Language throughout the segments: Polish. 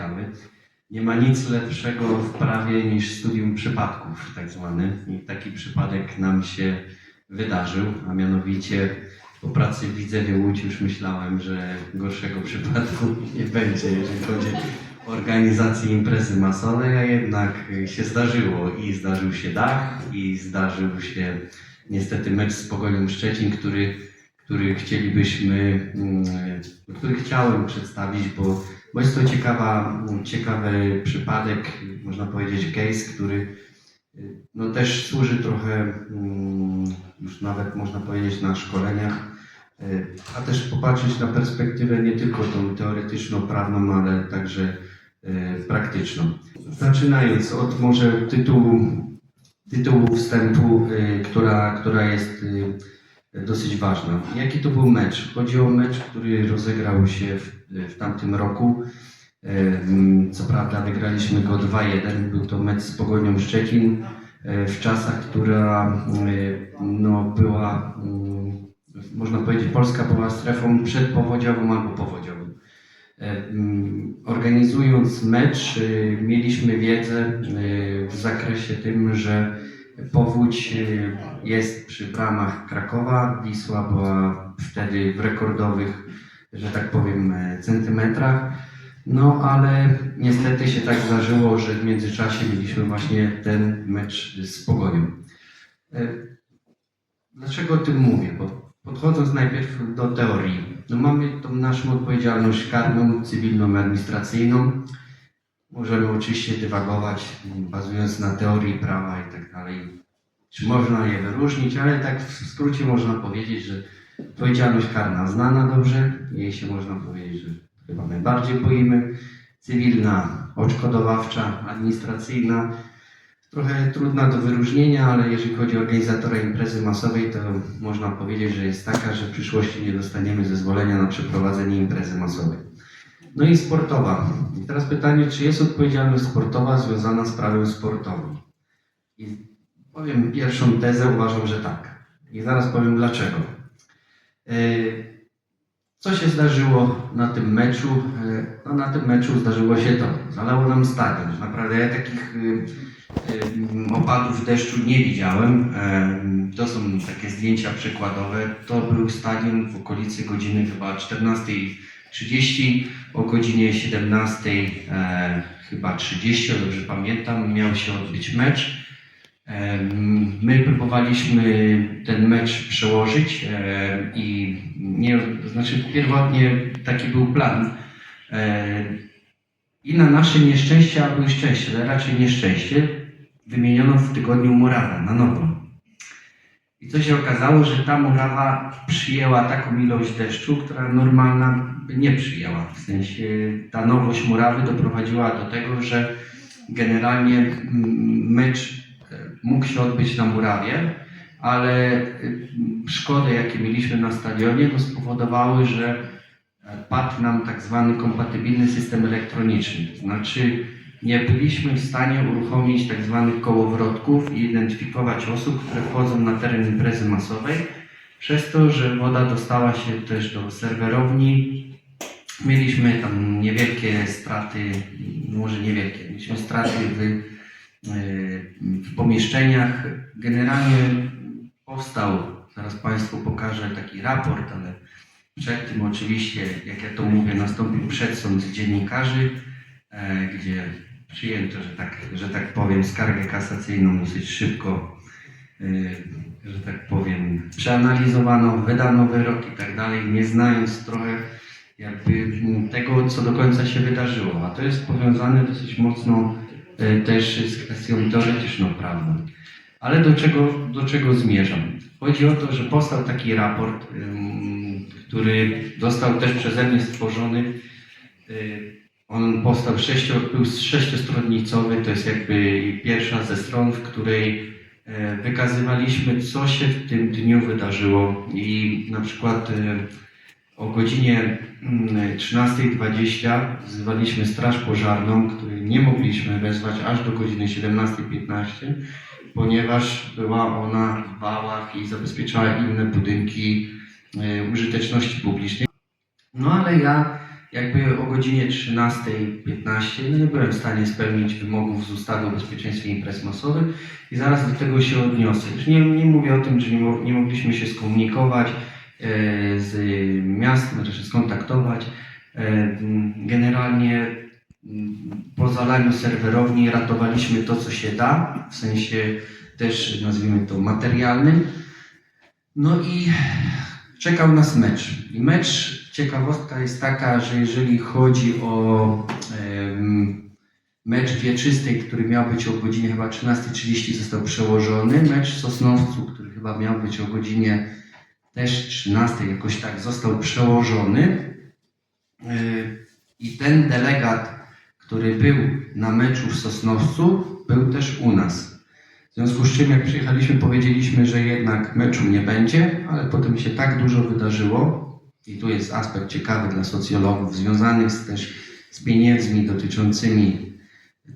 ciekawy. Nie ma nic lepszego w prawie niż studium przypadków, tak zwany. I taki przypadek nam się wydarzył, a mianowicie po pracy w Widzewie Łódź już myślałem, że gorszego przypadku nie będzie, jeżeli chodzi o organizację imprezy masowej, a jednak się zdarzyło i zdarzył się dach i zdarzył się niestety mecz z Pogonią Szczecin, który, który chcielibyśmy, mm, który chciałem przedstawić, bo, bo jest to ciekawa, ciekawy przypadek, można powiedzieć case, który y, no też służy trochę, mm, już nawet można powiedzieć na szkoleniach, y, a też popatrzeć na perspektywę nie tylko tą teoretyczno-prawną, ale także y, praktyczną. Zaczynając od może tytułu, tytułu wstępu, która, która jest dosyć ważna. Jaki to był mecz? Chodzi o mecz, który rozegrał się w, w tamtym roku. Co prawda wygraliśmy go 2-1. Był to mecz z Pogonią Szczecin y, w czasach, która no, była, można powiedzieć, Polska była strefą przedpowodziową albo powodziową. E, Organizując mecz, y, mieliśmy wiedzę y, w zakresie tym, że powódź y, jest przy bramach Krakowa. Wisła była wtedy w rekordowych, że tak powiem, e, centymetrach. No ale niestety się tak zdarzyło, że w międzyczasie mieliśmy właśnie ten mecz z Pogonią. E, Dlaczego o tym mówię? Bo podchodząc najpierw do teorii, no mamy tą naszą odpowiedzialność karną, cywilną, administracyjną. Możemy oczywiście dywagować, bazując na teorii prawa i tak dalej. Czy można je wyróżnić, ale tak w skrócie można powiedzieć, że odpowiedzialność karna znana dobrze, jej się można powiedzieć, że chyba najbardziej boimy. Cywilna, odszkodowawcza, administracyjna, trochę trudna do wyróżnienia, ale jeżeli chodzi o organizatora imprezy masowej, to można powiedzieć, że jest taka, że w przyszłości nie dostaniemy zezwolenia na przeprowadzenie imprezy masowej. No i sportowa. I teraz pytanie, czy jest odpowiedzialność sportowa związana z prawem sportowym? I powiem pierwszą tezę, uważam, że tak. I zaraz powiem dlaczego. Yy, Co się zdarzyło na tym meczu? Yy, No na tym meczu zdarzyło się to. Zalało nam stadion. Naprawdę ja takich Ym, opadów deszczu nie widziałem. Em, To są takie zdjęcia przykładowe. To był stadion w okolicy godziny chyba 14.30. O godzinie 17.00 e, chyba 30, o dobrze pamiętam, miał się odbyć mecz. Em, My próbowaliśmy ten mecz przełożyć e, i nie, znaczy pierwotnie taki był plan. E, i na nasze nieszczęście albo szczęście, ale raczej nieszczęście, wymieniono w tygodniu murawę na nowo. I co się okazało, że ta murawa przyjęła taką ilość deszczu, która normalna nie przyjęła. W sensie ta nowość murawy doprowadziła do tego, że generalnie mecz e, mógł się odbyć na murawie, ale y, szkody, jakie mieliśmy na stadionie, to spowodowały, że padł nam tak zwany kompatybilny system elektroniczny. To znaczy nie byliśmy w stanie uruchomić tak zwanych kołowrotków i identyfikować osób, które wchodzą na teren imprezy masowej, przez to, że woda dostała się też do serwerowni. Mieliśmy tam niewielkie straty, może niewielkie, mieliśmy straty w, e, w pomieszczeniach. Generalnie powstał, zaraz Państwu pokażę taki raport, ale przed tym oczywiście, jak ja to mówię, nastąpił przedsąd dziennikarzy, e, gdzie przyjęto, że tak, że tak powiem, skargę kasacyjną dosyć szybko, e, że tak powiem, przeanalizowano, wydano wyrok i tak dalej, nie znając trochę jakby tego, co do końca się wydarzyło. A to jest powiązane dosyć mocno e, też z kwestią teoretyczną prawną. Ale do czego, do czego zmierzam? Chodzi o to, że powstał taki raport, który został też przeze mnie stworzony. On powstał sześcio, był sześciostronnicowy, to jest jakby pierwsza ze stron, w której e, wykazywaliśmy, co się w tym dniu wydarzyło. I na przykład e, o godzinie mm, 13.20 wzywaliśmy Straż Pożarną, której nie mogliśmy wezwać aż do godziny 17.15 ponieważ była ona w wałach i zabezpieczała inne budynki e, użyteczności publicznej. No ale ja jakby o godzinie 13.15 no nie byłem w stanie spełnić wymogów z ustawy o bezpieczeństwie imprez masowych i zaraz do tego się odniosę. Już nie, nie mówię o tym, że nie, nie mogliśmy się skomunikować e, z miastem, znaczy skontaktować. E, generalnie m, po zalaniu serwerowni ratowaliśmy to, co się da, w sensie też nazwijmy to materialnym. No i czekał nas mecz. I mecz, ciekawostka jest taka, że jeżeli chodzi o em, mecz wieczystej, który miał być o godzinie chyba 13.30 został przełożony. Mecz Sosnowcu, który chyba miał być o godzinie też 13 jakoś tak został przełożony. Yy, I ten delegat, który był na meczu w Sosnowcu, był też u nas. W związku z czym, jak przyjechaliśmy, powiedzieliśmy, że jednak meczu nie będzie, ale potem się tak dużo wydarzyło, i tu jest aspekt ciekawy dla socjologów, związany z, też z pieniędzmi dotyczącymi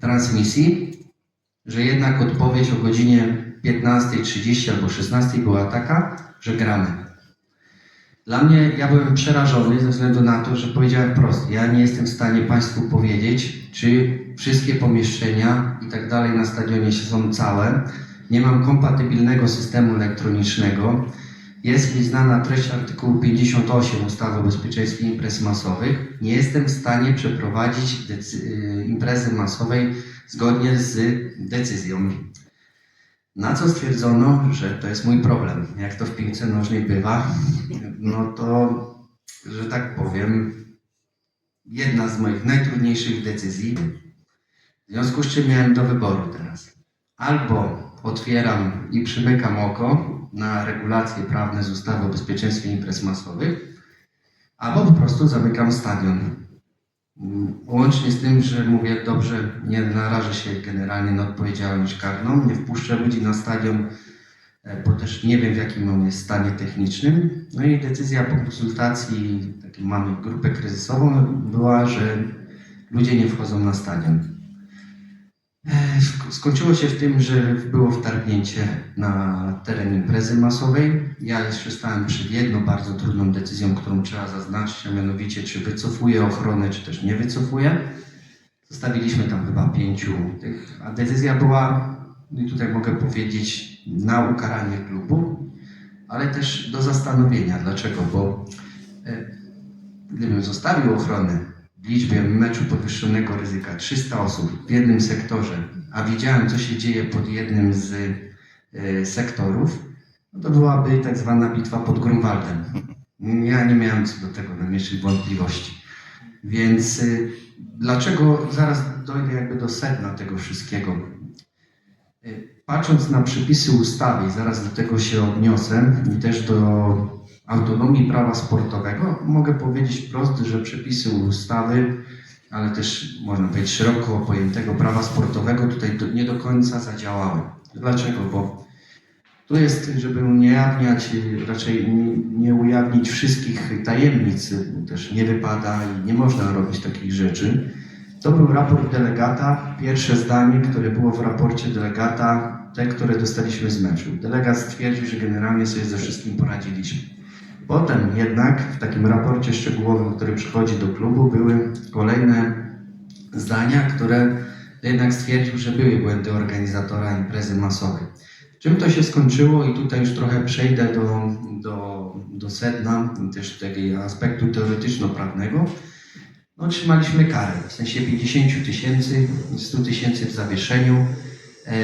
transmisji, że jednak odpowiedź o godzinie 15.30 albo 16.00 była taka, że gramy. Dla mnie, ja byłem przerażony ze względu na to, że powiedziałem prosto, ja nie jestem w stanie Państwu powiedzieć, czy wszystkie pomieszczenia i tak dalej na stadionie są całe. Nie mam kompatybilnego systemu elektronicznego. Jest mi znana treść artykułu 58 ustawy o bezpieczeństwie imprez masowych. Nie jestem w stanie przeprowadzić y, imprezy masowej zgodnie z decyzją. Na co stwierdzono, że to jest mój problem. Jak to w piłce nożnej bywa, no to, że tak powiem, jedna z moich najtrudniejszych decyzji. W związku z czym miałem do wyboru teraz. Albo otwieram i przymykam oko na regulacje prawne z ustawy o bezpieczeństwie imprez masowych, albo po prostu zamykam stadion. Łącznie z tym, że mówię, dobrze, nie narażę się generalnie na odpowiedzialność karną, nie wpuszczę ludzi na stadion, e, bo też nie wiem w jakim on jest stanie technicznym. No i decyzja po konsultacji, mamy grupę kryzysową, była, że ludzie nie wchodzą na stadion. E, sk- Skończyło się w tym, że było wtargnięcie na teren imprezy masowej. Ja jeszcze stałem przed jedną bardzo trudną decyzją, którą trzeba zaznaczyć, a mianowicie czy wycofuję ochronę, czy też nie wycofuję. Zostawiliśmy tam chyba pięciu tych, a decyzja była, no i tutaj mogę powiedzieć, na ukaranie klubu, ale też do zastanowienia. Dlaczego? Bo e, gdybym zostawił ochronę liczbie meczu podwyższonego ryzyka 300 osób w jednym sektorze, a widziałem, co się dzieje pod jednym z e, sektorów, no to byłaby tak zwana bitwa pod Grunwaldem. Ja nie miałem co do tego najmniejszych wątpliwości. Więc y, dlaczego, zaraz dojdę jakby do sedna tego wszystkiego. Y, Patrząc na przepisy ustawy, zaraz do tego się odniosę, i też do autonomii prawa sportowego, mogę powiedzieć wprost, że przepisy ustawy, ale też można powiedzieć szeroko pojętego prawa sportowego tutaj nie do końca zadziałały. Dlaczego? Bo tu jest, żeby nie ujawniać, y, raczej nie- ujawnić wszystkich tajemnic, też nie wypada i nie można robić takich rzeczy. To był raport delegata, pierwsze zdanie, które było w raporcie delegata, te, które dostaliśmy z meczu. Delegat stwierdził, że generalnie sobie ze wszystkim poradziliśmy. Potem jednak w takim raporcie szczegółowym, który przychodzi do klubu, były kolejne zdania, które jednak stwierdził, że były błędy organizatora imprezy masowej. Czym to się skończyło i tutaj już trochę przejdę do, do, do sedna, też tego aspektu teoretyczno-prawnego. No, otrzymaliśmy karę, w sensie 50 tysięcy, 100 tysięcy w zawieszeniu e,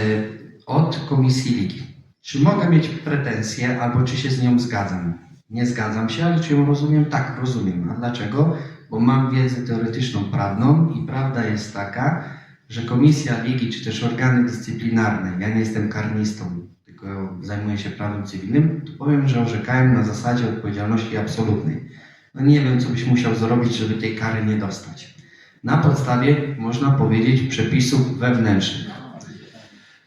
od Komisji Ligi. Czy mogę mieć pretensje albo czy się z nią zgadzam? Nie zgadzam się, ale czy ją rozumiem? Tak, rozumiem. A dlaczego? Bo mam wiedzę teoretyczną, prawną i prawda jest taka, że Komisja Ligi czy też organy dyscyplinarne, ja nie jestem karnistą, tylko zajmuję się prawem cywilnym, to powiem, że orzekałem na zasadzie odpowiedzialności absolutnej. No nie wiem, co byś musiał zrobić, żeby tej kary nie dostać. Na podstawie, można powiedzieć, przepisów wewnętrznych.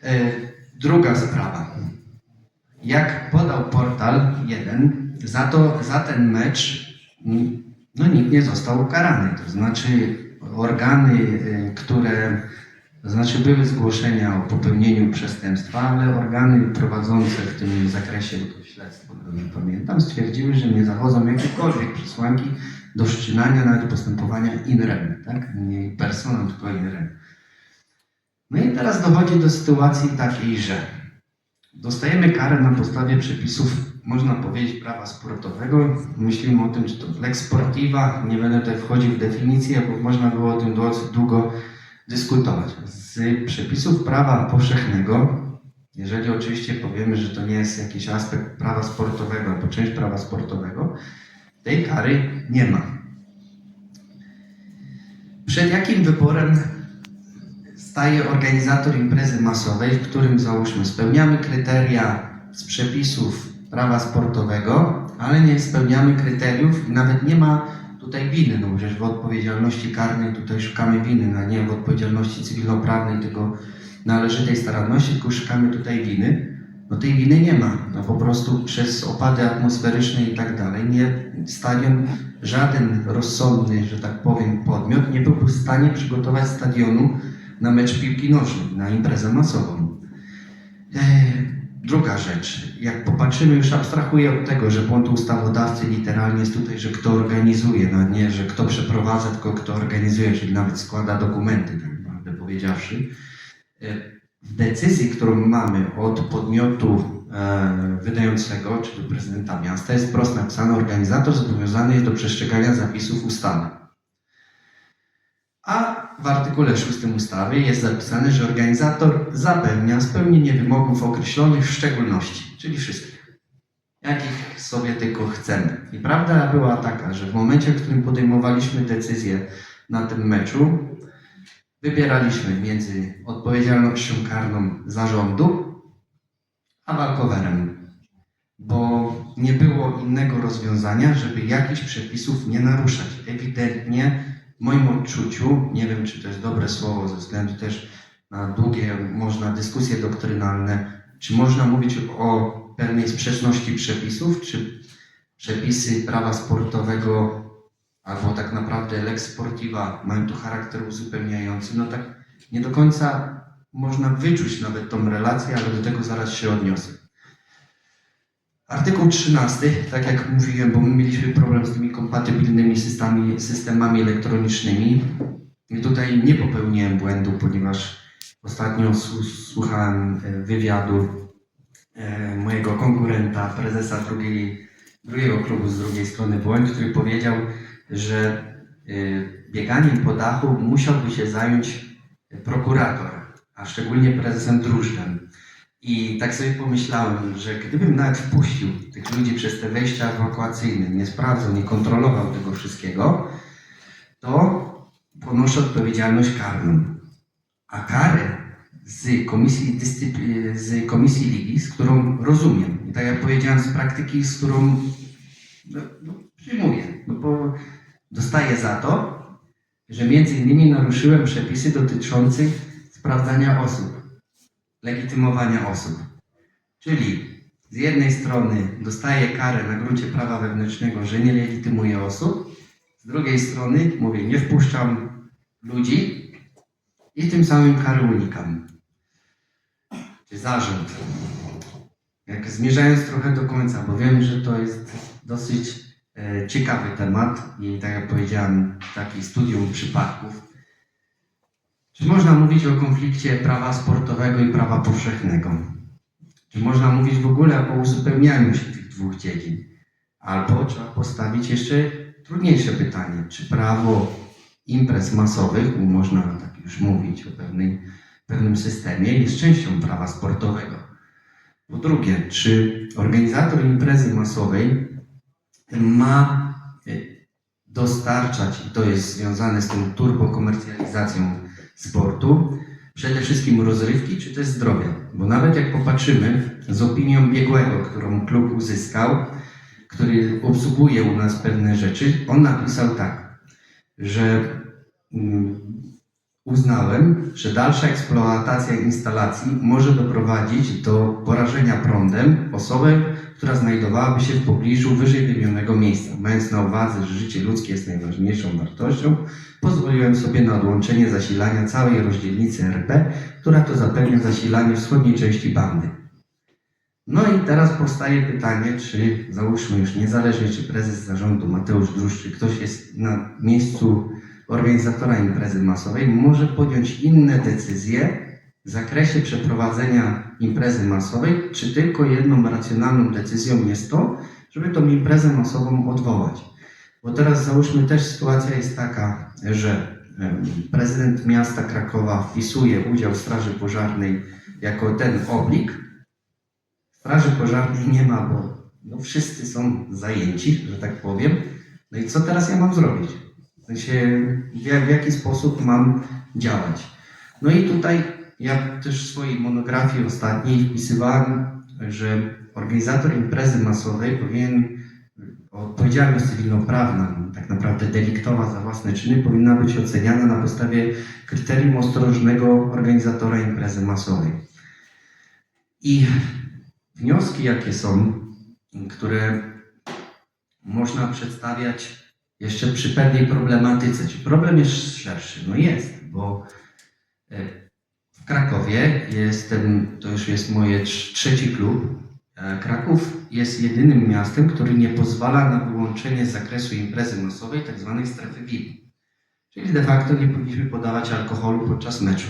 E, Druga sprawa. Jak podał portal jeden, za, to, za ten mecz no, nikt nie został ukarany. To znaczy organy, y, które to znaczy były zgłoszenia o popełnieniu przestępstwa, ale organy prowadzące w tym zakresie to śledztwo, nie pamiętam, stwierdziły, że nie zachodzą jakiekolwiek przesłanki do wszczynania nawet postępowania in rem, tak? Nie personam, tylko in rem. No i teraz dochodzi do sytuacji takiej, że dostajemy karę na podstawie przepisów, można powiedzieć, prawa sportowego. Myślimy o tym, czy to lex sportiva, nie będę tutaj wchodził w definicję, bo można było o tym długo dyskutować. Z przepisów prawa powszechnego, jeżeli oczywiście powiemy, że to nie jest jakiś aspekt prawa sportowego albo część prawa sportowego, tej kary nie ma. Przed jakim wyborem staje organizator imprezy masowej, w którym załóżmy spełniamy kryteria z przepisów prawa sportowego, ale nie spełniamy kryteriów i nawet nie ma tutaj winy, no przecież w odpowiedzialności karnej tutaj szukamy winy, a nie w odpowiedzialności cywilnoprawnej tego należytej staranności, tylko szukamy tutaj winy. No tej winy nie ma, no po prostu przez opady atmosferyczne i tak dalej, nie, stadion, żaden rozsądny, że tak powiem, podmiot nie byłby w stanie przygotować stadionu na mecz piłki nożnej, na imprezę masową. Eee, druga rzecz, jak popatrzymy, już abstrahuję od tego, że błąd ustawodawcy literalnie jest tutaj, że kto organizuje, no nie, że kto przeprowadza, tylko kto organizuje, czyli nawet składa dokumenty, tak naprawdę powiedziawszy. Eee, w decyzji, którą mamy od podmiotu e, wydającego, czyli prezydenta miasta, jest wprost napisane, organizator zobowiązany jest do przestrzegania zapisów ustawy. A w artykule 6 ustawy jest zapisane, że organizator zapewnia spełnienie wymogów określonych w szczególności, czyli wszystkich, jakich sobie tylko chcemy. I prawda była taka, że w momencie, w którym podejmowaliśmy decyzję na tym meczu, wybieraliśmy między odpowiedzialnością karną zarządu a walkowerem, bo nie było innego rozwiązania, żeby jakichś przepisów nie naruszać. Ewidentnie w moim odczuciu, nie wiem czy to jest dobre słowo ze względu też na długie można dyskusje doktrynalne, czy można mówić o pewnej sprzeczności przepisów, czy przepisy prawa sportowego albo tak naprawdę lex sportiva mają tu charakter uzupełniający, no tak nie do końca można wyczuć nawet tą relację, ale do tego zaraz się odniosę. Artykuł 13, tak jak mówiłem, bo my mieliśmy problem z tymi kompatybilnymi systemami, systemami elektronicznymi. I tutaj nie popełniłem błędu, ponieważ ostatnio słuchałem e, wywiadu e, mojego konkurenta, prezesa drugiej, drugiego klubu z drugiej strony Błęd, który powiedział, że y, bieganiem po dachu musiałby się zająć prokurator, a szczególnie prezesem Drużdżem. I tak sobie pomyślałem, że gdybym nawet wpuścił tych ludzi przez te wejścia ewakuacyjne, nie sprawdzał, nie kontrolował tego wszystkiego, to ponoszę odpowiedzialność karną. A karę z komisji, dyscypli- z komisji ligi, z którą rozumiem, i tak jak powiedziałem, z praktyki, z którą no, no, przyjmuję, no bo dostaję za to, że między innymi naruszyłem przepisy dotyczące sprawdzania osób, legitymowania osób. Czyli z jednej strony dostaję karę na gruncie prawa wewnętrznego, że nie legitymuję osób, z drugiej strony mówię, nie wpuszczam ludzi i tym samym kary unikam. Czy zarząd. Jak zmierzając trochę do końca, bo wiem, że to jest dosyć e, ciekawy temat i tak jak powiedziałem, taki studium przypadków. Czy można mówić o konflikcie prawa sportowego i prawa powszechnego? Czy można mówić w ogóle o uzupełnianiu się tych dwóch dziedzin? Albo trzeba postawić jeszcze trudniejsze pytanie, czy prawo imprez masowych, bo można tak już mówić o pewnej, pewnym systemie, jest częścią prawa sportowego? Po drugie, czy organizator imprezy masowej ma y, dostarczać, i to jest związane z tą turbokomercjalizacją sportu, przede wszystkim rozrywki, czy też zdrowia? Bo nawet jak popatrzymy z opinią biegłego, którą klub uzyskał, który obsługuje u nas pewne rzeczy, on napisał tak, że mm, uznałem, że dalsza eksploatacja instalacji może doprowadzić do porażenia prądem osobę, która znajdowałaby się w pobliżu wyżej wymienionego miejsca. Mając na uwadze, że życie ludzkie jest najważniejszą wartością, pozwoliłem sobie na odłączenie zasilania całej rozdzielnicy RP, która to zapewnia zasilanie wschodniej części bandy. No i teraz powstaje pytanie, czy załóżmy już niezależnie, czy prezes zarządu Mateusz Drusz, czy ktoś jest na miejscu organizatora imprezy masowej, może podjąć inne decyzje zakresie przeprowadzenia imprezy masowej, czy tylko jedną racjonalną decyzją jest to, żeby tą imprezę masową odwołać. Bo teraz załóżmy też sytuacja jest taka, że prezydent miasta Krakowa wpisuje udział Straży Pożarnej jako ten oblik. Straży Pożarnej nie ma, bo no wszyscy są zajęci, że tak powiem. No i co teraz ja mam zrobić? W sensie, w jaki sposób mam działać? No i tutaj ja też w swojej monografii ostatniej wpisywałem, że organizator imprezy masowej powinien odpowiedzialność cywilnoprawna, tak naprawdę deliktowa za własne czyny, powinna być oceniana na podstawie kryterium ostrożnego organizatora imprezy masowej. I wnioski, jakie są, które można przedstawiać jeszcze przy pewnej problematyce. Czy problem jest szerszy? No jest, bo e, w Krakowie jestem, to już jest moje trz- trzeci klub. E, Kraków jest jedynym miastem, który nie pozwala na wyłączenie z zakresu imprezy masowej tzw. strefy VIP. Czyli de facto nie powinniśmy podawać alkoholu podczas meczu.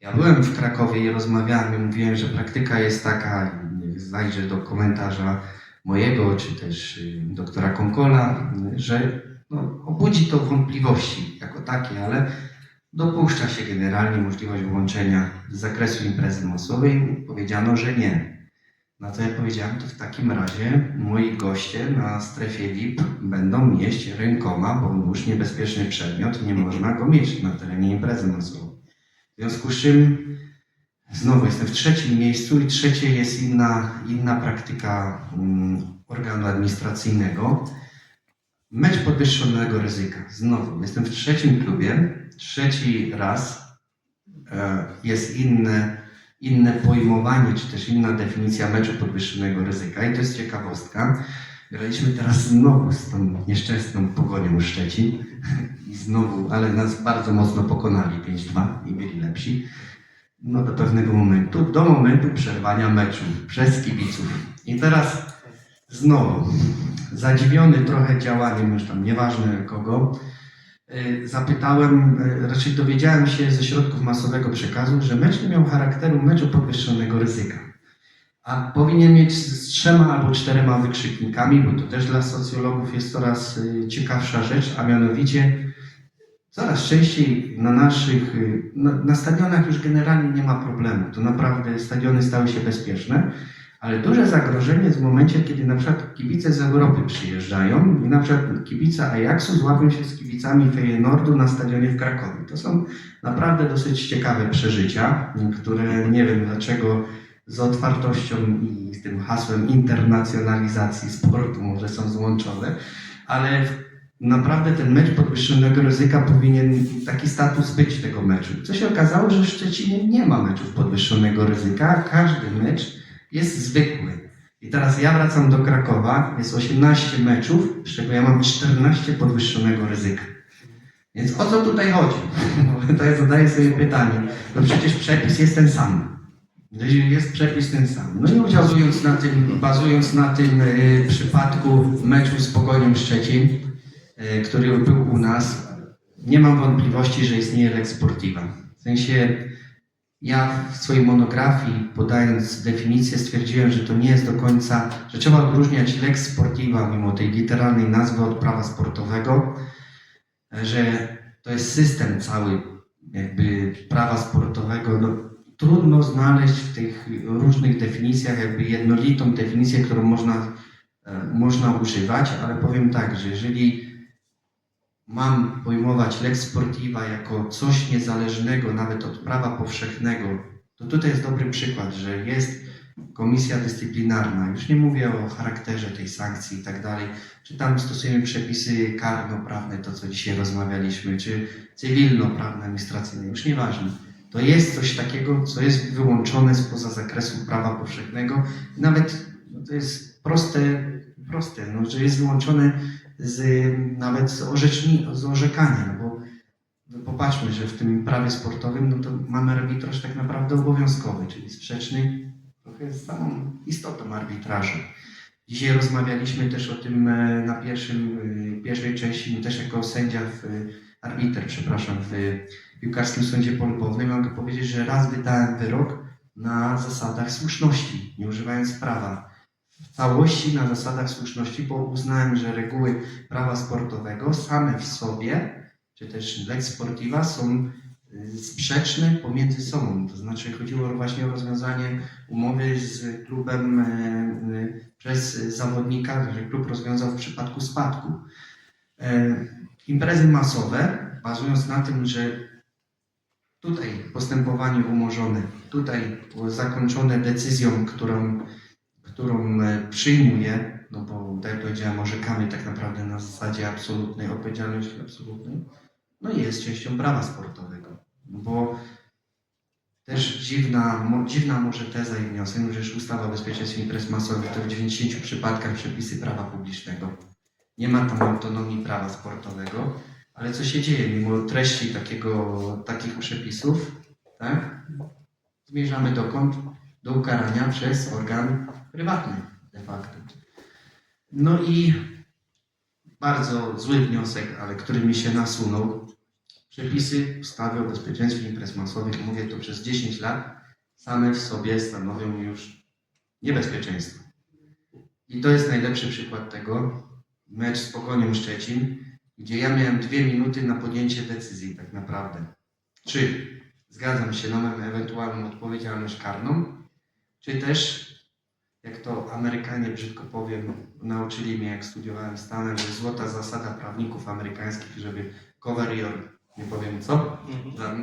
Ja byłem w Krakowie i rozmawiałem i mówiłem, że praktyka jest taka, niech zajrzę do komentarza mojego, czy też y, doktora Konkola, że no, obudzi to wątpliwości jako takie, ale dopuszcza się generalnie możliwość wyłączenia z zakresu imprezy masowej. Powiedziano, że nie. Na co ja powiedziałem, to w takim razie moi goście na strefie VIP będą mieć rękoma, bo nóż niebezpieczny przedmiot, nie można go mieć na terenie imprezy masowej. W związku z czym znowu jestem w trzecim miejscu i trzecie jest inna, inna praktyka mm, organu administracyjnego. Mecz podwyższonego ryzyka. Znowu jestem w trzecim klubie, trzeci raz e, jest inne, inne pojmowanie, czy też inna definicja meczu podwyższonego ryzyka i to jest ciekawostka. Graliśmy teraz znowu z tą nieszczęsną pogonią Szczecin i znowu, ale nas bardzo mocno pokonali 5-2 i byli lepsi. No do pewnego momentu, do momentu przerwania meczu przez kibiców. I teraz znowu, zadziwiony trochę działaniem, już tam nieważne kogo, y, zapytałem, y, raczej dowiedziałem się ze środków masowego przekazu, że mecz nie miał charakteru meczu podwyższonego ryzyka. A powinien mieć z trzema albo czterema wykrzyknikami, bo to też dla socjologów jest coraz y, ciekawsza rzecz, a mianowicie coraz częściej na naszych, na, na stadionach już generalnie nie ma problemu. To naprawdę stadiony stały się bezpieczne, ale duże zagrożenie jest w momencie, kiedy na przykład kibice z Europy przyjeżdżają i na przykład kibice Ajaxu złapią się z kibicami Feyenoordu na stadionie w Krakowie. To są naprawdę dosyć ciekawe przeżycia, które nie wiem dlaczego z otwartością i z tym hasłem internacjonalizacji sportu może są złączone, ale naprawdę ten mecz podwyższonego ryzyka powinien taki status być tego meczu. Co się okazało, że w Szczecinie nie ma meczów podwyższonego ryzyka, każdy mecz jest zwykły. I teraz ja wracam do Krakowa, jest 18 meczów, z czego ja mam 14 podwyższonego ryzyka. Więc o co tutaj chodzi? Bo Tutaj zadaję sobie pytanie. No przecież przepis jest ten sam. Jest przepis ten sam. No i bazując na tym, bazując na tym y, przypadku meczu z Pogonią Szczecin, y, który był u nas, nie mam wątpliwości, że istnieje Lex Sportiva. W sensie ja w swojej monografii, podając definicję, stwierdziłem, że to nie jest do końca, że trzeba odróżniać Lex Sportiva, mimo tej literalnej nazwy, od prawa sportowego, że to jest system cały jakby prawa sportowego. No, trudno znaleźć w tych różnych definicjach jakby jednolitą definicję, którą można, e, można używać, ale powiem tak, że jeżeli mam pojmować lex sportiva jako coś niezależnego nawet od prawa powszechnego, to tutaj jest dobry przykład, że jest komisja dyscyplinarna, już nie mówię o charakterze tej sankcji i tak dalej, czy tam stosujemy przepisy karno-prawne, to co dzisiaj rozmawialiśmy, czy cywilno-prawne, administracyjne, już nieważne. To jest coś takiego, co jest wyłączone spoza zakresu prawa powszechnego. Nawet no to jest proste, proste no, że jest wyłączone z, nawet z, orzeczni, z orzekania, no bo no popatrzmy, że w tym prawie sportowym no to mamy arbitraż tak naprawdę obowiązkowy, czyli sprzeczny trochę z samą istotą arbitrażu. Dzisiaj rozmawialiśmy też o tym e, na pierwszym, e, pierwszej części, też jako sędzia w e, arbiter, przepraszam, w piłkarskim sądzie polubownym. Mogę powiedzieć, że raz wydałem wyrok na zasadach słuszności, nie używając prawa. Całości na zasadach słuszności, bo uznałem, że reguły prawa sportowego same w sobie, czy też lex sportiva są y, sprzeczne pomiędzy sobą. To znaczy chodziło właśnie o rozwiązanie umowy z klubem e, e, przez zawodnika, że klub rozwiązał w przypadku spadku. E, Imprezy masowe, bazując na tym, że tutaj postępowanie umorzone, tutaj zakończone decyzją, którą, którą e, przyjmuje, no bo tak jak powiedziałem, orzekamy tak naprawdę na zasadzie absolutnej odpowiedzialności absolutnej, no jest częścią prawa sportowego. Bo też dziwna, dziwna może teza i wniosek, że ustawa o bezpieczeństwie imprez masowych to w 90 przypadkach przepisy prawa publicznego. Nie ma tam autonomii prawa sportowego, ale co się dzieje mimo treści takiego, takich przepisów, tak? Zmierzamy dokąd? Do ukarania przez organ prywatny de facto. No i bardzo zły wniosek, ale który mi się nasunął. Przepisy ustawy o bezpieczeństwie imprez masowych, mówię to przez 10 lat, same w sobie stanowią już niebezpieczeństwo. I to jest najlepszy przykład tego. Mecz z Pogonią Szczecin, gdzie ja miałem dwie minuty na podjęcie decyzji tak naprawdę. Czy zgadzam się na ewentualną odpowiedzialność karną, czy też, jak to Amerykanie brzydko powiem, nauczyli mnie jak studiowałem w Stanach, że złota zasada prawników amerykańskich, żeby cover your, nie powiem co, za-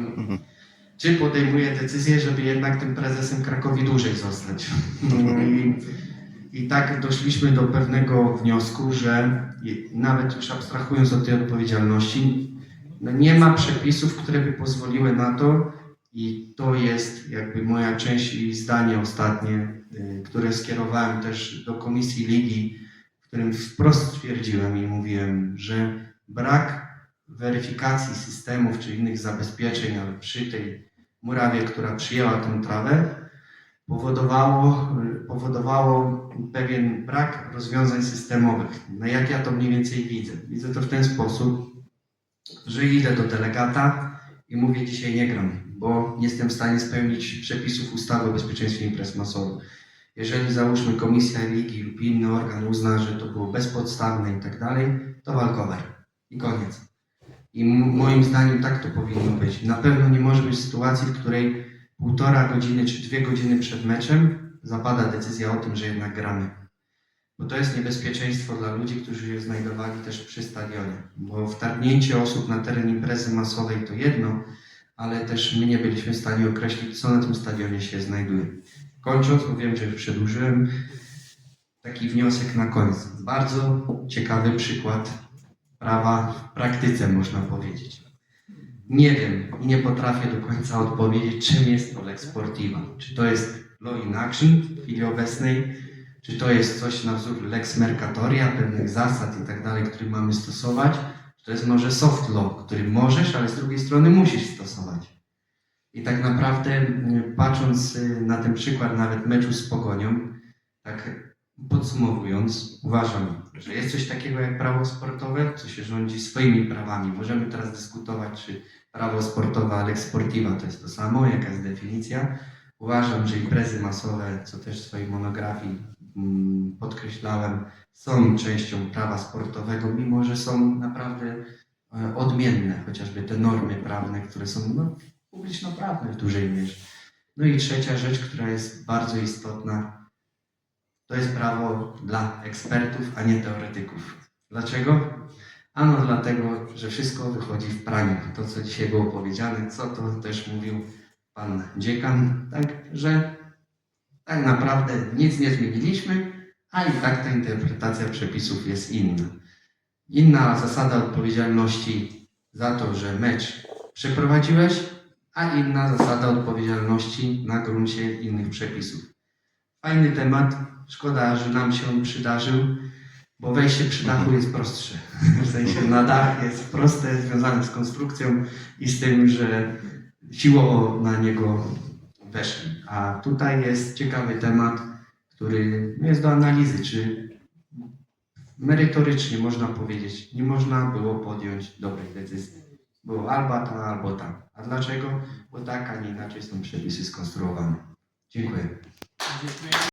czy podejmuje decyzję, żeby jednak tym prezesem Krakowi dłużej zostać. No i, I tak doszliśmy do pewnego wniosku, że nawet już abstrahując od tej odpowiedzialności, no nie ma przepisów, które by pozwoliły na to, i to jest jakby moja część i zdanie ostatnie, y, które skierowałem też do Komisji Ligi, w którym wprost stwierdziłem i mówiłem, że brak weryfikacji systemów czy innych zabezpieczeń, przy tej murawie, która przyjęła tę trawę, powodowało, powodowało pewien brak rozwiązań systemowych. No jak ja to mniej więcej widzę? Widzę to w ten sposób, że idę do delegata i mówię dzisiaj nie gram, bo jestem w stanie spełnić przepisów ustawy o bezpieczeństwie imprez masowych. Jeżeli załóżmy komisja ligi lub inny organ uzna, że to było bezpodstawne i tak dalej, to walkover. I koniec. I moim zdaniem tak to powinno być. Na pewno nie może być sytuacji, w której półtora godziny czy dwie godziny przed meczem zapada decyzja o tym, że jednak gramy. Bo to jest niebezpieczeństwo dla ludzi, którzy się znajdowali też przy stadionie. Bo wtargnięcie osób na teren imprezy masowej to jedno, ale też my nie byliśmy w stanie określić, co na tym stadionie się znajduje. Kończąc, bo wiem, że przedłużyłem, taki wniosek na koniec. Bardzo ciekawy przykład prawa w praktyce, można powiedzieć. Nie wiem i nie potrafię do końca odpowiedzieć, czym jest to Lex Sportiva. Czy to jest law in action w chwili obecnej, czy to jest coś na wzór Lex Mercatoria, pewnych zasad i tak dalej, które mamy stosować, to jest może soft law, który możesz, ale z drugiej strony musisz stosować. I tak naprawdę patrząc y, na ten przykład nawet meczu z Pogonią, tak podsumowując, uważam, że jest coś takiego jak prawo sportowe, co się rządzi swoimi prawami. Możemy teraz dyskutować, czy prawo sportowe, ale sportiva to jest to samo, jaka jest definicja. Uważam, że imprezy masowe, co też w swojej monografii podkreślałem, są częścią prawa sportowego, mimo że są naprawdę e, odmienne, chociażby te normy prawne, które są no, publiczno-prawne w dużej mierze. No i trzecia rzecz, która jest bardzo istotna, to jest prawo dla ekspertów, a nie teoretyków. Dlaczego? Ano dlatego, że wszystko wychodzi w praniu. To, co dzisiaj było powiedziane, co to też mówił pan dziekan, tak, że tak naprawdę nic nie zmieniliśmy, a i tak ta interpretacja przepisów jest inna. Inna zasada odpowiedzialności za to, że mecz przeprowadziłeś, a inna zasada odpowiedzialności na gruncie innych przepisów. Fajny temat, szkoda, że nam się on przydarzył, bo wejście przy dachu jest prostsze. W sensie na dach jest proste, związane z konstrukcją i z tym, że siłowo na niego weszli. A tutaj jest ciekawy temat, który jest do analizy, czy merytorycznie można powiedzieć, nie można było podjąć dobrej decyzji. Było albo ta, albo ta. A dlaczego? Bo tak, a nie inaczej są przepisy skonstruowane. Dziękuję.